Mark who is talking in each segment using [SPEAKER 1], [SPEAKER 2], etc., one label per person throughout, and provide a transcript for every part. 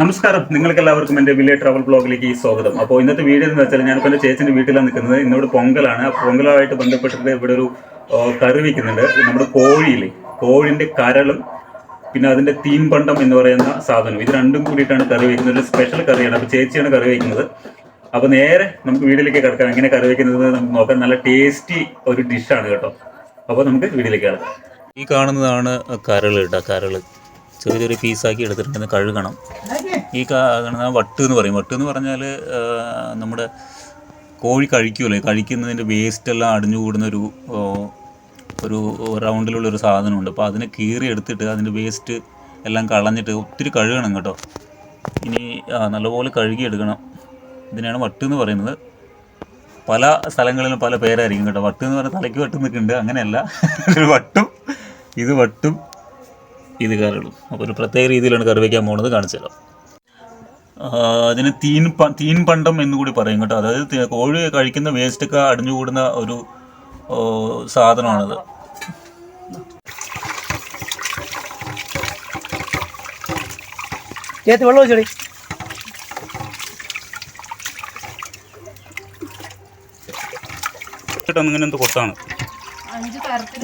[SPEAKER 1] നമസ്കാരം. നിങ്ങൾക്ക് എല്ലാവർക്കും എന്റെ വില്ലേജ് ട്രാവൽ ബ്ലോഗിലേക്ക് സ്വാഗതം. അപ്പോൾ ഇന്നത്തെ വീഡിയോ എന്ന് വെച്ചാൽ ഞാനിപ്പോൾ എന്റെ ചേച്ചിന്റെ വീട്ടിലാണ് നിൽക്കുന്നത്. ഇന്നിവിടെ പൊങ്കലാണ്. ആ പൊങ്കലുമായിട്ട് ബന്ധപ്പെട്ടിട്ട് ഇവിടെ ഒരു കറി വയ്ക്കുന്നുണ്ട് നമ്മുടെ കോഴിയില്ലേ? കോഴിന്റെ കരളും പിന്നെ അതിന്റെ തീമ്പണ്ടം എന്ന് പറയുന്ന സാധനം. ഇത് രണ്ടും കൂടിയിട്ടാണ് കറി വയ്ക്കുന്നത് ഒരു സ്പെഷ്യൽ കറിയാണ്. അപ്പോൾ ചേച്ചിയാണ് കറി വയ്ക്കുന്നത് അപ്പോൾ നേരെ നമുക്ക് വീട്ടിലേക്ക് കിടക്കാം. എങ്ങനെ കറി വയ്ക്കുന്നത് നമുക്ക് നോക്കാം. നല്ല ടേസ്റ്റി ഒരു ഡിഷാണ് കേട്ടോ. അപ്പോൾ നമുക്ക് വീട്ടിലേക്ക് കിടക്കാം. ഈ കാണുന്നതാണ് കരൾ കേട്ടോ കരൾ ചെറിയ ചെറിയ പീസാക്കി എടുത്തിട്ടുണ്ടെന്ന് കഴുകണം. ഈ കാണുന്ന വട്ട് എന്ന് പറയും. വട്ട് എന്ന് പറഞ്ഞാൽ നമ്മുടെ കോഴി കഴിക്കുമല്ലോ കഴിക്കുന്നതിന്റെ വേസ്റ്റ് എല്ലാം അടിഞ്ഞു കൂടുന്ന ഒരു ഒരു റൗണ്ടിലുള്ള ഒരു സാധനമുണ്ട്. അപ്പോൾ അതിനെ കീറി എടുത്തിട്ട് അതിന്റെ വേസ്റ്റ് എല്ലാം കളഞ്ഞിട്ട് ഒത്തിരി കഴുകണം കേട്ടോ. ഇനി നല്ലപോലെ കഴുകിയെടുക്കണം ഇതിനാണ് വട്ട് എന്ന് പറയുന്നത്. പല സ്ഥലങ്ങളിലും പല പേരായിരിക്കും കേട്ടോ. വട്ട് എന്ന് പറഞ്ഞാൽ തലയ്ക്ക് വട്ട് നിൽക്കുന്നുണ്ട് അങ്ങനെയല്ല. ഒരു വട്ടും ഇത് വട്ടും ഇത് കറികളും. അപ്പോൾ ഒരു പ്രത്യേക രീതിയിലാണ് കറി വയ്ക്കാൻ പോകുന്നത്. കാണിച്ചു തരാം. ആ, അതിന് തീൻ പ തീൻ പണ്ടം എന്ന് കൂടി പറയും കേട്ടോ. അതായത് കോഴി കഴിക്കുന്ന വേസ്റ്റൊക്കെ അടിഞ്ഞുകൂടുന്ന ഒരു സാധനമാണത്.
[SPEAKER 2] വെള്ളം
[SPEAKER 1] കേട്ടോ ഇങ്ങനെ എന്ത് കൊത്താണ്?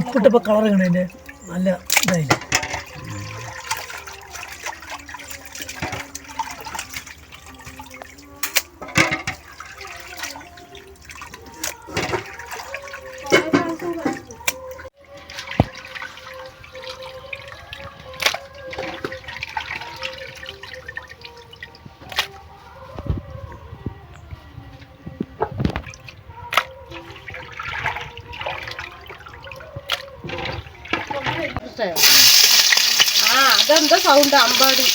[SPEAKER 2] ഉപ്പിട്ടപ്പോൾ കളർ കണ്ടതിന്റെ നല്ല ഇതായില്ല?
[SPEAKER 3] ആ അതെന്താ സൗണ്ട് അമ്പാടി.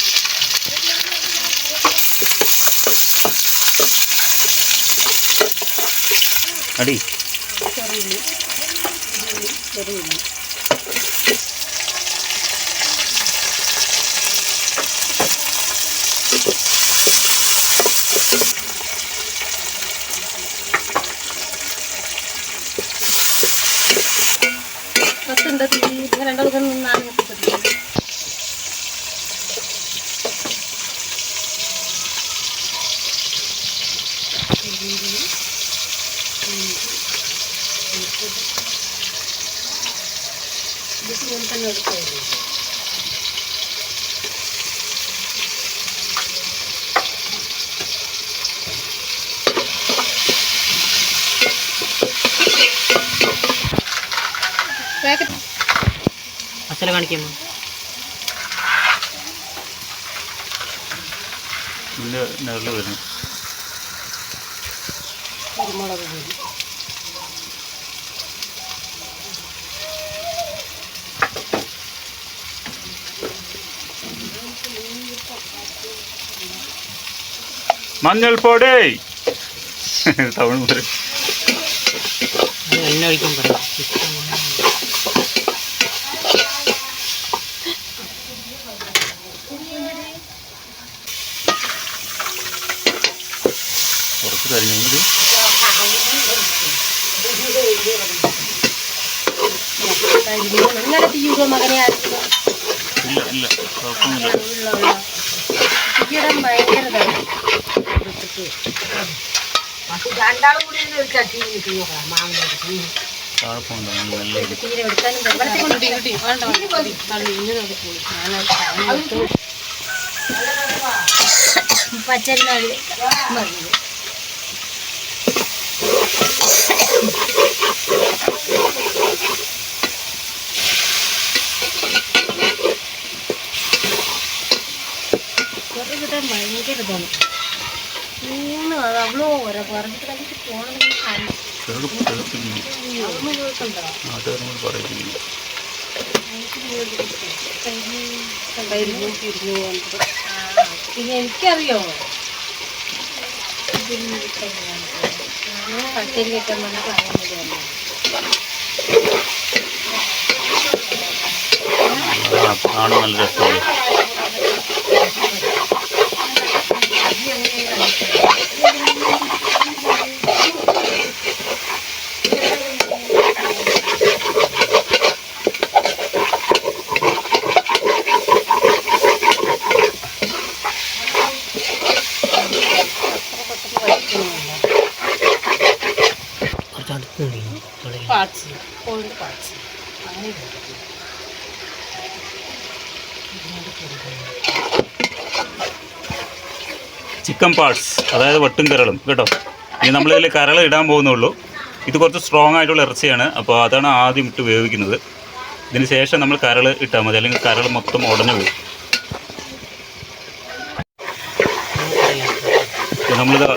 [SPEAKER 1] അടി.
[SPEAKER 3] ചെറിയുള്ളി. ചെറിയുള്ളി. പത്തുണ്ട് ഇങ്ങനെ രണ്ടാൾക്കും
[SPEAKER 2] മസാല കാണിക്കാമോ?
[SPEAKER 3] കുരുമുളക് പൊടി.
[SPEAKER 1] മഞ്ഞൾപ്പൊടി. തമിഴ് പറയും
[SPEAKER 2] എണ്ണ ഒഴിക്കാൻ പറയാം
[SPEAKER 1] കുറച്ച് കരിഞ്ഞു ഇത്
[SPEAKER 3] ഇന്നലെ തീരുവോ മകനെ? ആയിരുന്നു
[SPEAKER 1] ഇല്ല ഇല്ല. കുഴപ്പമൊന്നുമില്ല.
[SPEAKER 3] തീയിടാൻ ഭയങ്കര രണ്ടാളും കൂടി ഒരു ചട്ടി എടുക്കാനും പച്ചരി മതി. കറി കിട്ടാൻ ഭയങ്കര ഇതാണ്. മൂന്ന് അവളോ ഓരോ പറഞ്ഞിട്ട് കണ്ടിട്ട് പോകണമെന്ന്
[SPEAKER 1] പറയുന്നു
[SPEAKER 3] പിന്നെ എനിക്കറിയോ? വെക്കാൻ വന്നിട്ട് അങ്ങനെ
[SPEAKER 1] ആണ് നല്ല രസമാണ്
[SPEAKER 3] പാച്ച് കോഴിയുടെ പാച്ച് അങ്ങനെ ഇടും.
[SPEAKER 1] ചിക്കൻ പാർട്സ് അതായത് വെട്ടും കരളും കേട്ടോ? ഇനി നമ്മളിതിൽ കരൾ ഇടാൻ പോകുന്നുള്ളൂ. ഇത് കുറച്ച് സ്ട്രോങ് ആയിട്ടുള്ള ഇറച്ചിയാണ്. അപ്പോൾ അതാണ് ആദ്യം ഇട്ട് വേവിക്കുന്നത്. ഇതിന് ശേഷം നമ്മൾ കരൾ ഇട്ടാൽ മതി. അല്ലെങ്കിൽ കരൾ മൊത്തം ഉടഞ്ഞു പോകും. നമ്മളിത്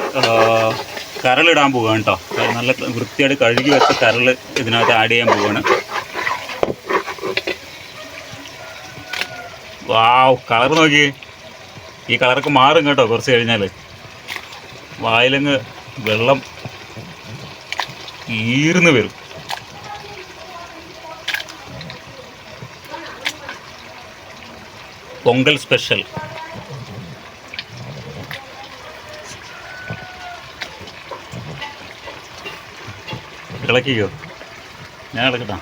[SPEAKER 1] കരളിടാൻ പോവുകയാണ് കേട്ടോ. നല്ല വൃത്തിയായിട്ട് കഴുകി വെച്ച കരൾ ഇതിനകത്ത് ആഡ് ചെയ്യാൻ പോവുകയാണ് വാവ് കളർ നോക്കി ഈ കളറൊക്കെ മാറും കേട്ടോ കുറച്ച് കഴിഞ്ഞാൽ വായിലങ്ങ് വെള്ളം ഈർന്ന് വരും. പൊങ്കൽ സ്പെഷ്യൽ. ഇളക്കിക്കോ. ഞാൻ ഇളക്കട്ടാ.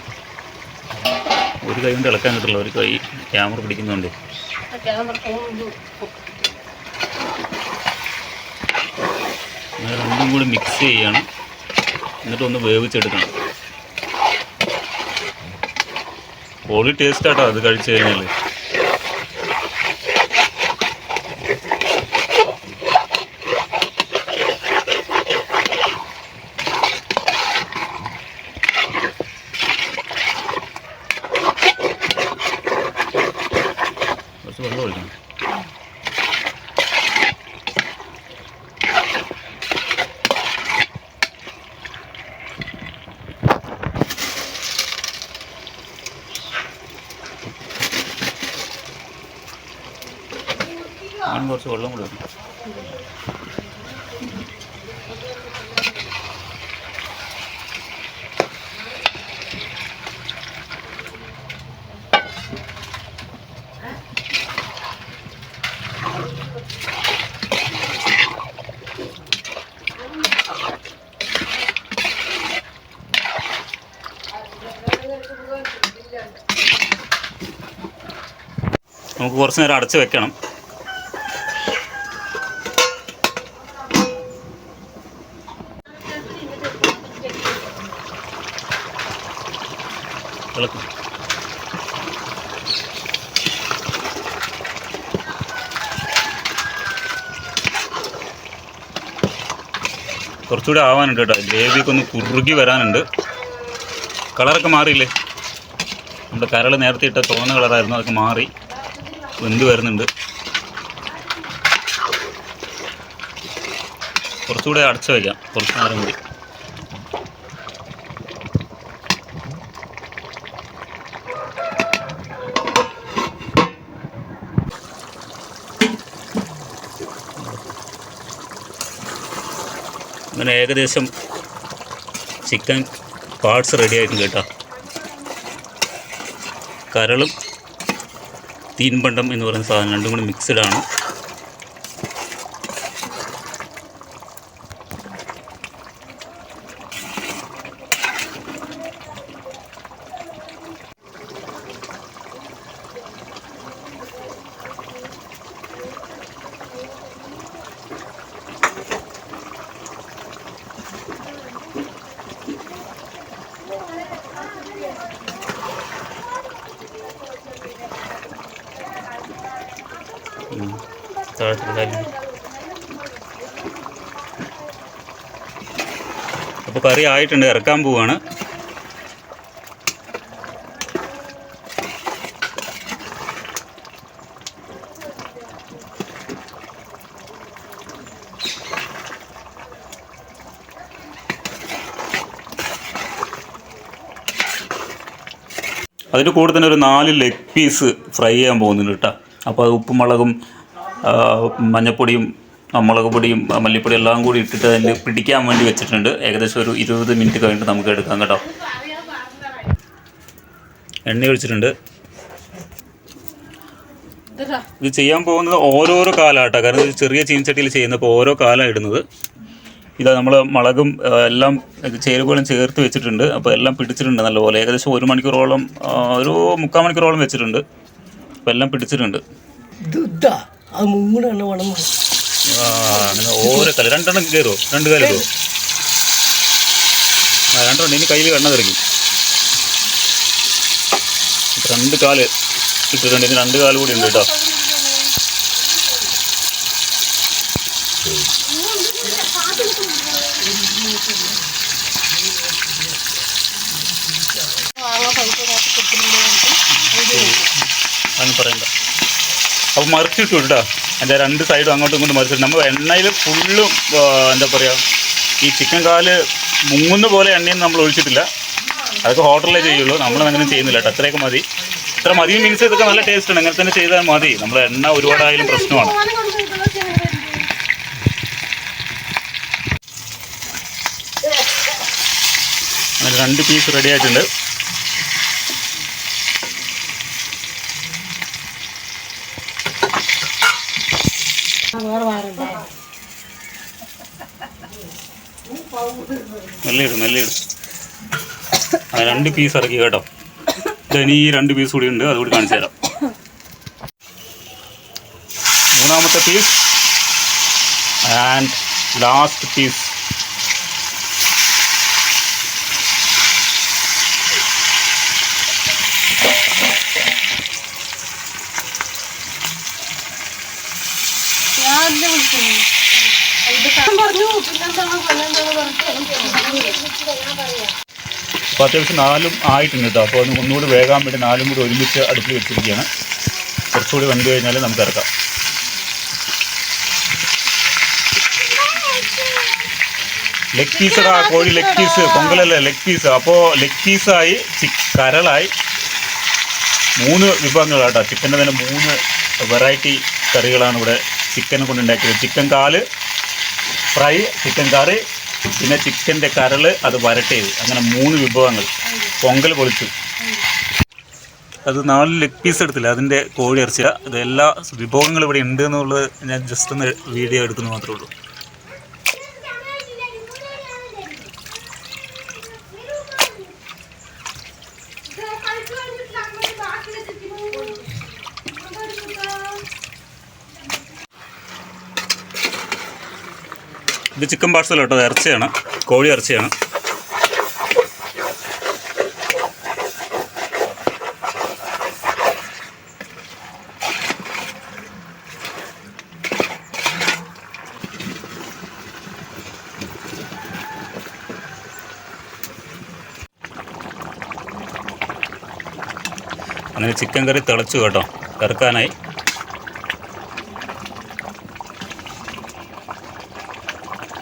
[SPEAKER 1] ഒരു കൈ കൊണ്ട് ഇളക്കാൻ കിട്ടില്ല ഒരു കൈ ക്യാമറ പിടിക്കുന്നുണ്ട്. രണ്ടും കൂടി മിക്സ് ചെയ്യണം. എന്നിട്ടൊന്ന് വേവിച്ചെടുക്കണം. പൊളി ടേസ്റ്റ് ആട്ടോ അത് കഴിച്ചു കഴിഞ്ഞാൽ വെള്ളം ഒഴിക്കണം അതിന് കുറച്ച് വെള്ളം കൂടെ വേണം കുറച്ച് നേരം അടച്ച് വെക്കണം. ഇളക്കും. കുറച്ചുകൂടി ആവാനുണ്ട് കേട്ടോ. ഗ്രേവിയൊക്കെ ഒന്ന് കുറുകി വരാനുണ്ട്. കളറൊക്കെ മാറിയില്ലേ? നമ്മുടെ കരൾ നേരത്തെ ഇട്ട തോന്ന കളറായിരുന്നു അതൊക്കെ മാറി. വെന്ത് വരുന്നുണ്ട്. കുറച്ചുകൂടെ അടച്ചു വയ്ക്കാം കുറച്ച് നേരം കൂടി. അങ്ങനെ ഏകദേശം ചിക്കൻ പാർട്സ് റെഡി ആയിട്ടുണ്ട് കേട്ടോ. കരളും തീൻപണ്ടം എന്ന് പറയുന്ന സാധനം രണ്ടും കൂടി മിക്സഡ് കാര്യം അപ്പോൾ കറി ആയിട്ടുണ്ട് ഇറക്കാൻ പോവാണ്. അതിന്റെ കൂടെ തന്നെ ഒരു നാല് ലെഗ് പീസ് ഫ്രൈ ചെയ്യാൻ പോകുന്നുണ്ട് കേട്ടോ. അപ്പോൾ അത് ഉപ്പും മുളകും മഞ്ഞപ്പൊടിയും മുളക് പൊടിയും മല്ലിപ്പൊടിയും എല്ലാം കൂടി ഇട്ടിട്ട് അതിൽ പിടിക്കാൻ വേണ്ടി വെച്ചിട്ടുണ്ട്. ഏകദേശം ഒരു ഇരുപത് മിനിറ്റ് കഴിഞ്ഞിട്ട് നമുക്ക് എടുക്കാം കേട്ടോ. എണ്ണ ഒഴിച്ചിട്ടുണ്ട്.
[SPEAKER 3] ഇതാ.
[SPEAKER 1] ഇത് ചെയ്യാൻ പോകുന്നത് ഓരോരോ കാലാട്ടോ. കാരണം ഇത് ചെറിയ ചീനച്ചട്ടിയിൽ ചെയ്യുന്നപ്പോൾ ഓരോ കാലം ഇടുന്നത്. ഇതാ നമ്മൾ മുളകും എല്ലാം ചേരുവകളും ചേർത്ത് വെച്ചിട്ടുണ്ട്. അപ്പോൾ എല്ലാം പിടിച്ചിട്ടുണ്ട് നല്ലപോലെ. ഏകദേശം ഒരു മണിക്കൂറോളം ഒരു മുക്കാൽ മണിക്കൂറോളം വെച്ചിട്ടുണ്ട്. അപ്പോൾ എല്ലാം പിടിച്ചിട്ടുണ്ട്. അങ്ങനെ രണ്ടെണ്ണം രണ്ട് ആ ഇനി കയ്യിൽ എണ്ണ തെറിക്കും രണ്ട് കാൽ ഇട്ടിട്ടുണ്ട്. ഇനി രണ്ട് കാൽ കൂടി ഉണ്ട് കേട്ടോ. അത് പറയണ്ട. അപ്പോൾ മറിച്ചിട്ടു കേട്ടോ. എന്റെ രണ്ട് സൈഡും അങ്ങോട്ടും ഇങ്ങോട്ടും മറിച്ചിട്ട്. നമ്മൾ എണ്ണയിൽ ഫുള്ളും എന്താ പറയുക ഈ ചിക്കൻ കാൽ മുങ്ങുന്ന പോലെ എണ്ണയും നമ്മൾ ഒഴിച്ചിട്ടില്ല. അതൊക്കെ ഹോട്ടലിലേ ചെയ്യുള്ളൂ. നമ്മൾ അങ്ങനെ ചെയ്യുന്നില്ല കേട്ടോ. അത്രയൊക്കെ മതി. ഇത്ര മതി മീൻസ് ഇതൊക്കെ നല്ല ടേസ്റ്റ് ആണ്. അങ്ങനെ തന്നെ ചെയ്താൽ മതി. നമ്മൾ എണ്ണ ഒരുപാടായാലും പ്രശ്നമാണ്. രണ്ട് പീസ് റെഡി ആയിട്ടുണ്ട്.
[SPEAKER 3] മെല്ലിടും
[SPEAKER 1] മെല്ലെ ഇടും. ആ രണ്ട് പീസ് ഇറക്കി കേട്ടോ. ഇനി ഈ രണ്ട് പീസ് കൂടി ഉണ്ട് അതുകൂടി കാണിച്ചു തരാം. മൂന്നാമത്തെ പീസ് ആൻഡ് ലാസ്റ്റ് പീസ് അപ്പോൾ അത്യാവശ്യം നാലും ആയിട്ടുണ്ട് കേട്ടോ അപ്പോൾ ഒന്ന് ഒന്നുകൂടി വേഗം വേണ്ടി നാലും കൂടി ഒരുമിച്ച് അടുപ്പിൽ വെച്ചിരിക്കുകയാണ്. കുറച്ചുകൂടി വെന്ത് കഴിഞ്ഞാൽ നമുക്ക് ഇറക്കാം. ലെഗ് പീസടാ കോഴി ലെഗ് പീസ് പൊങ്കലല്ലേ ലെഗ് പീസ് അപ്പോൾ ലെഗ് പീസായി ചി കരളായി. മൂന്ന് വിഭവങ്ങൾ കേട്ടോ ചിക്കന്റെ തന്നെ മൂന്ന് വെറൈറ്റി കറികളാണ് ഇവിടെ ചിക്കൻ കൊണ്ടുണ്ടാക്കിയത്. ചിക്കൻ കാൽ ഫ്രൈ ചിക്കൻ കറി പിന്നെ ചിക്കന്റെ കരൾ അത് വരട്ടിയത്. അങ്ങനെ മൂന്ന് വിഭവങ്ങൾ. പൊങ്കൽ പൊളിച്ചു. അത് നാല് ലെഗ് പീസ് എടുത്തില്ല. അതിന്റെ കോഴി ഇറച്ചിയ. ഇത് എല്ലാ വിഭവങ്ങളും ഇവിടെ ഉണ്ട് എന്നുള്ളത് ഞാൻ ജസ്റ്റ് ഒന്ന് വീഡിയോ എടുക്കുന്നു മാത്രമേ ഉള്ളൂ. ഇത് ചിക്കൻ പാഴ്സൽ കേട്ടോ. ഇറച്ചിയാണ്. കോഴി ഇറച്ചിയാണ്. അങ്ങനെ ചിക്കൻ കറി തിളച്ചു കേട്ടോ. ഇറക്കാനായി.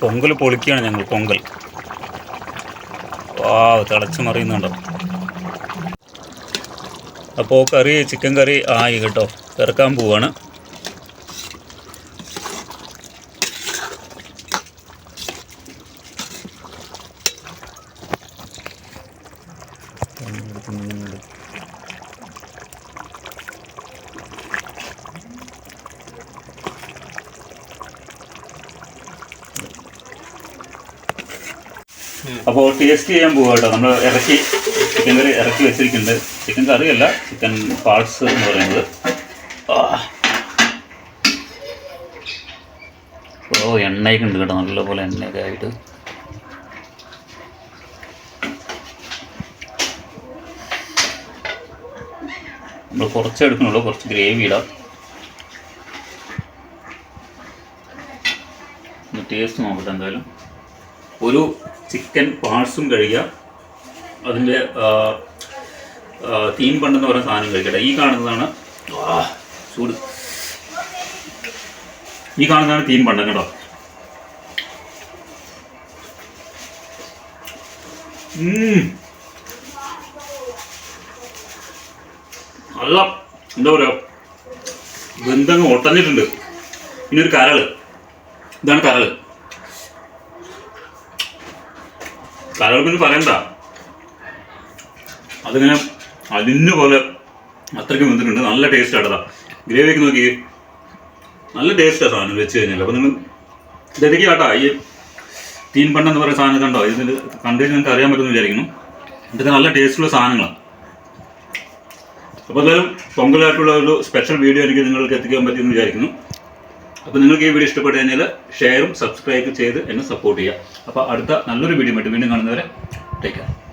[SPEAKER 1] പൊങ്കൽ പൊളിക്കുകയാണ് ഞങ്ങൾ പൊങ്കൽ. വാ തിളച്ച് മറിയുന്നുണ്ടോ? അപ്പോൾ കറി ചിക്കൻ കറി ആയി കേട്ടോ ഇറക്കാൻ പോവാണ്. അപ്പോൾ ടേസ്റ്റ് ചെയ്യാൻ പോകുക കേട്ടോ. നമ്മൾ ഇറക്കി ചിക്കൻ കറി ഇറക്കി വെച്ചിരിക്കുന്നുണ്ട്. ചിക്കൻ കറിയല്ല ചിക്കൻ പാർട്സ് എന്ന് പറയുന്നത്. ഓ എണ്ണയൊക്കെ ഉണ്ട് കേട്ടോ. നല്ലപോലെ എണ്ണയൊക്കെ ആയിട്ട്. നമ്മൾ കുറച്ച് എടുക്കണുള്ളൂ കുറച്ച് ഗ്രേവി ഇടാം. ടേസ്റ്റ് നോക്കട്ടെ എന്തായാലും. ഒരു ചിക്കൻ പാഴ്സും കഴിക്കുക. അതിന്റെ തീൻ പണ്ടെന്ന് പറയുന്ന സാധനം കഴിക്കട്ടെ. ഈ കാണുന്നതാണ് ചൂട്. ഈ കാണുന്നതാണ് തീൻ പണ്ടം കേട്ടോ. നല്ല എന്താ പറയുക ബന്ധങ്ങൾ ഒട്ടഞ്ഞിട്ടുണ്ട് പിന്നെ ഒരു കരൾ. ഇതാണ് കരൾ. കരൾപ്പിന് പറയണ്ട. അതിങ്ങനെ അലിഞ്ഞ പോലെ അത്രയ്ക്ക് വെന്തിട്ടുണ്ട് നല്ല ടേസ്റ്റ് ആട്ടതാ ഗ്രേവിക്ക് നോക്കി. നല്ല ടേസ്റ്റാണ് സാധനം വെച്ച് കഴിഞ്ഞാൽ അപ്പോൾ നിങ്ങൾ ഇതെനിക്ക് കേട്ടോ ഈ തീൻ പണ്ട് എന്ന് പറയുന്ന സാധനം കണ്ടോ? ഇതിൽ കണ്ടിട്ട് നിങ്ങൾക്ക് അറിയാൻ പറ്റുമെന്ന് വിചാരിക്കുന്നു. ഇതൊക്കെ നല്ല ടേസ്റ്റുള്ള സാധനങ്ങളാണ് അപ്പോൾ എന്തായാലും പൊങ്കലായിട്ടുള്ള ഒരു സ്പെഷ്യൽ വീഡിയോ എനിക്ക് നിങ്ങൾക്ക് എത്തിക്കാൻ പറ്റുമെന്ന് വിചാരിക്കുന്നു. അപ്പോൾ നിങ്ങൾക്ക് ഈ വീഡിയോ ഇഷ്ടപ്പെട്ടു കഴിഞ്ഞാൽ ഷെയറും സബ്സ്ക്രൈബ് ചെയ്ത് എന്നെ സപ്പോർട്ട് ചെയ്യുക. അപ്പോൾ അടുത്ത നല്ലൊരു വീഡിയോ ആയിട്ട് വീണ്ടും കാണുന്നവരെ ടേക്ക് കെയർ